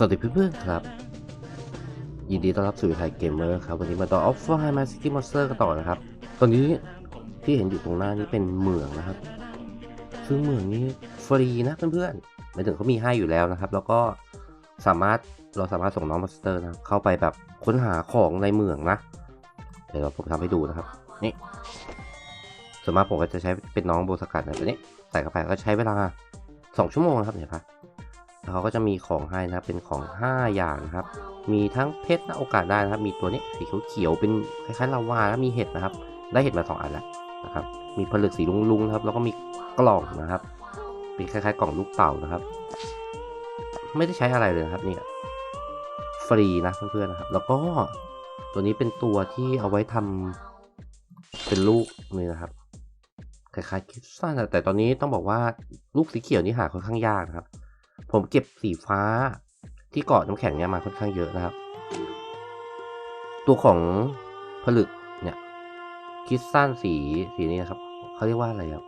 สวัสดีเพื่อนๆครับ ยินดีต้อนรับสู่ไทยเกมเมอร์ครับ วันนี้มาต่อออฟไลน์มาซิตี้มอนสเตอร์กันต่อนะครับ ตอนนี้ที่เห็นอยู่ตรงหน้านี้เป็นเหมืองนะครับ ซึ่งเหมืองนี้ฟรีนะเพื่อนๆหมายถึงเขามีให้อยู่แล้วนะครับ แล้วก็สามารถเราสามารถส่งน้องมอนสเตอร์นะเข้าไปแบบค้นหาของในเหมืองนะ เดี๋ยวเราผมทำให้ดูนะครับ นี่ส่วนมากผมก็จะใช้เป็นน้องโบสกัดนะตัวนี้ ใส่เข้าไปก็ใช้เวลาสองชั่วโมงนะครับเนี่ยครับแล้ว เขาก็จะมีของให้นะครับเป็นของ 5 อย่างนะครับ มีทั้งเพชรและโอกาสได้นะครับ มีตัวนี้สีเขียวๆเป็นคล้ายๆลาวาแล้วมีเห็ดนะครับ ได้เห็ดมาสองอันแล้วนะครับ มีผลึกสีลุงๆนะครับ แล้วก็มีกล่องนะครับ เป็นคล้ายๆ กล่องลูกเต่านะครับ ไม่ได้ใช้อะไรเลยครับเนี่ยฟรีนะเพื่อนๆนะครับ แล้วก็ตัวนี้เป็นตัวที่เอาไว้ทำเป็นลูกนี่นะครับคล้ายๆคิดสั้นแต่ตอนนี้ต้องบอกว่าลูกสีเขียวนี่หาค่อนข้างยากนะครับ ผมเก็บสีฟ้าที่เกาะน้ำแข็งเนี่ยมาค่อนข้างเยอะนะครับ ตัวของผลึกเนี่ยคิดสั้นสีสีนี้นะครับเขาเรียกว่าอะไรครับ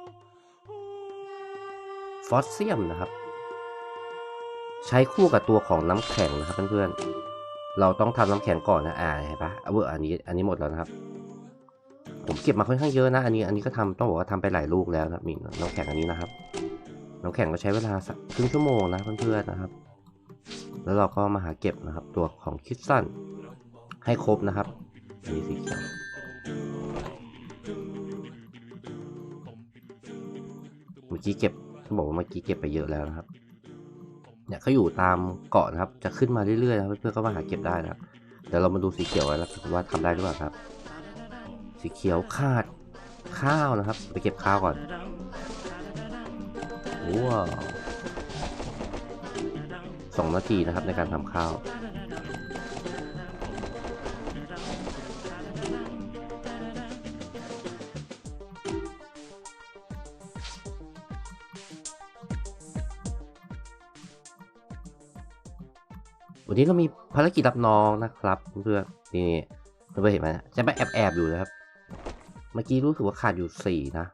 ฟอสเซียมนะครับ ใช้คู่กับตัวของน้ำแข็งนะครับเพื่อนๆเราต้องทำน้ำแข็งก่อนนะอ่าเห็นปะเอออันนี้อันนี้หมดแล้วนะครับ ผมเก็บมาค่อนข้างเยอะนะ อันนี้อันนี้ก็ทำต้องบอกว่าทำไปหลายลูกแล้วนะครับมีน้ำแข็งอันนี้นะครับ น้ำแข็งก็ใช้เวลาสักครึ่งชั่วโมงนะเพื่อนๆนะครับ แล้วเราก็มาหาเก็บนะครับ ตัวของคิดสั้นให้ครบนะครับอันนี้สีเขียวเมื่อกี้เก็บต้องบอกว่าเมื่อกี้เก็บไปเยอะแล้วนะครับ เนี่ยเขาอยู่ตามเกาะนะครับ จะขึ้นมาเรื่อยๆนะเพื่อนๆก็มาหาเก็บได้นะครับ เดี๋ยวเรามาดูสีเขียวกันแล้วว่าทำได้หรือเปล่าครับ สีเขียวขาดข้าวนะครับ ไปเก็บข้าวก่อน ว้าวสองนาทีนะครับในการทำข้าววันนี้เรามีภารกิจรับน้องนะครับเพื่อนนี่เพื่อนเห็นไหมจะไปแอบแอบๆอยู่นะครับ เมื่อกี้รู้สึกว่าขาดอยู่สี่นะ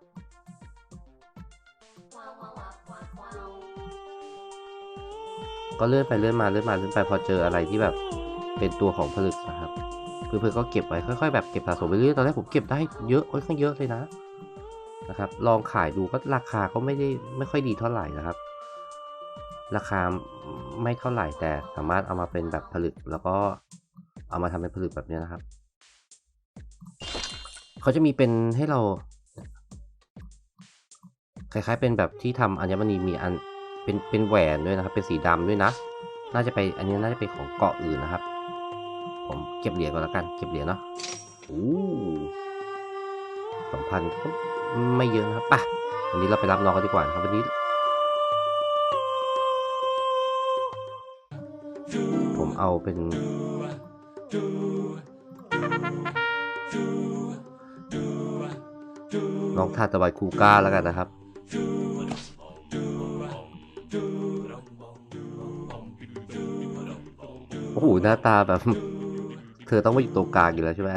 ก็เลื่อนไปเลื่อนมาเลื่อนมาเลื่อนไปพอเจออะไรที่แบบเป็นตัวของผลึกนะครับ เพื่อนๆก็เก็บไว้ค่อย ๆ แบบเก็บสะสมไปเรื่อยตอนแรกผมเก็บได้เยอะค่อนข้างเยอะเลยนะนะครับ ลองขายดูก็ราคาก็ไม่ได้ไม่ค่อยดีเท่าไหร่นะครับ ราคาไม่เท่าไหร่แต่สามารถเอามาเป็นแบบผลึกแล้วก็เอามาทำเป็นผลึกแบบนี้นะครับ เขาจะมีเป็นให้เรา คล้ายๆเป็นแบบที่ทำอัญมณีมีอัน เป็นเป็นแหวนด้วยนะครับ เป็นสีดำด้วยนะ น่าจะไปอันนี้น่าจะเป็นของเกาะอื่นนะครับ ผมเก็บเหรียญก่อนล้วกัน เก็บเหรียญเนาะอู้สองพันก็ไม่เยอะนะครับป่ะวันนี้เราไปรับน้องกันดีกว่านะครับวันนี้ ผมเอาเป็นน้องทาตะวันคูก้าแล้วกันนะครับ อ้โหหน้าตาแบบ เธอต้องมาอยู่ตรงกลางอยู่แล้วใช่ไหม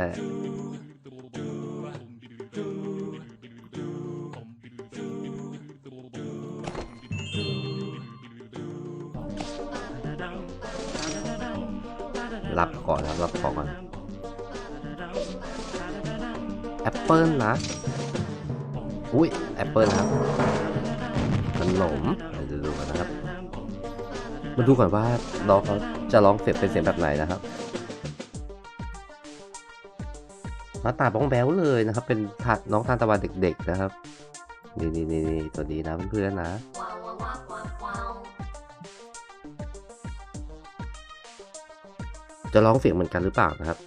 รับก่อนะครับรับของก่อนแอปเปิลนะ อุ้ยแอปเปิลครับขนม มาดูก่อนว่าน้องเขาจะร้องเสร็จเป็นเสียงแบบไหนนะครับหน้าตาบ้องแบ้วเลยนะครับ เป็นถัดน้องทานตะวันเด็ก ๆนะครับ นี่นี่นี่นี่ตัวนี้นะเพื่อนๆนะจะร้องเสียงเหมือนกันหรือเปล่านะครับ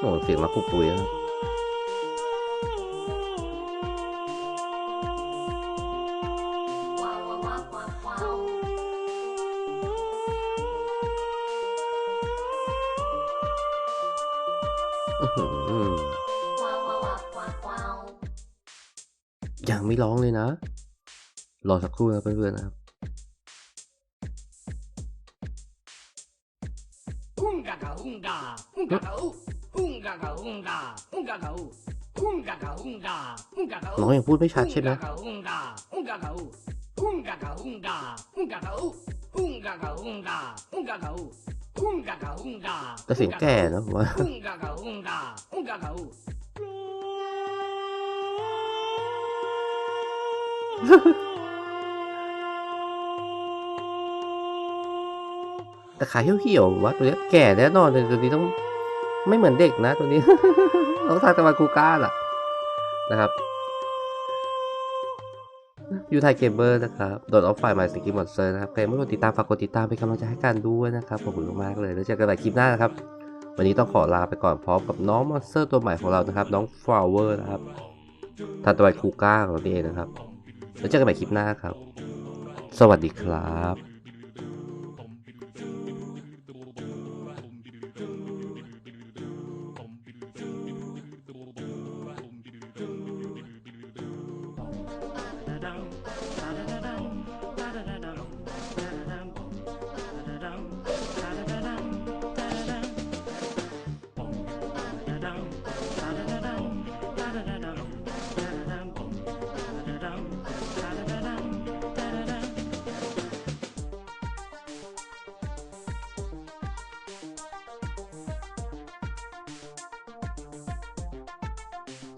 โอ้เสียงมาปุบปุยนะครับ ยังไม่ร้องเลยนะ รอสักครู่นะเพื่อนๆนะครับ Unga ka unga, unga ka u, unga ka unga, unga ka u, unga ka unga, unga ka u. น้องยังพูดไม่ชัดใช่ไหม แต่เสียงแก่นะผมว่าแต่ขาเหี่ยวๆวะตัวนี้แก่แน่นอนเลยตัวนี้ต้องไม่เหมือนเด็กนะตัวนี้เรางทาตะวันคูก้าล่ะนะครับ ยูไทยเกมเมอร์นะครับโดดออฟไฟล์มาสกิมมอนสเตอร์นะครับใครไม่กดติดตามฝากกดติดตามเป็นกำลังใจให้กันด้วยนะครับขอบคุณมากๆเลยแล้วเจอกันใหม่คลิปหน้านะครับ วันนี้ต้องขอลาไปก่อนพร้อมกับน้องมอนสเตอร์ตัวใหม่ของเรานะครับ น้องฟลาวเวอร์นะครับทาตะวันคูก้าของเราเองนะครับแล้วเจอกันใหม่คลิปหน้าครับ สวัสดีครับ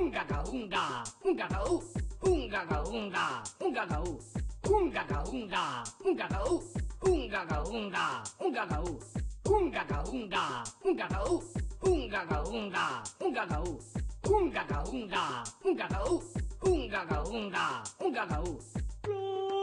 hungaga hunga, hungaga oo, hungaga hunga, hungaga oo, hungaga hunga, hungaga oo, hungaga hunga, hungaga oo, hungaga hunga, hungaga oo, hungaga hunga, hungaga oo, hungaga hunga, hungaga oo, hungaga hunga, hungaga oo.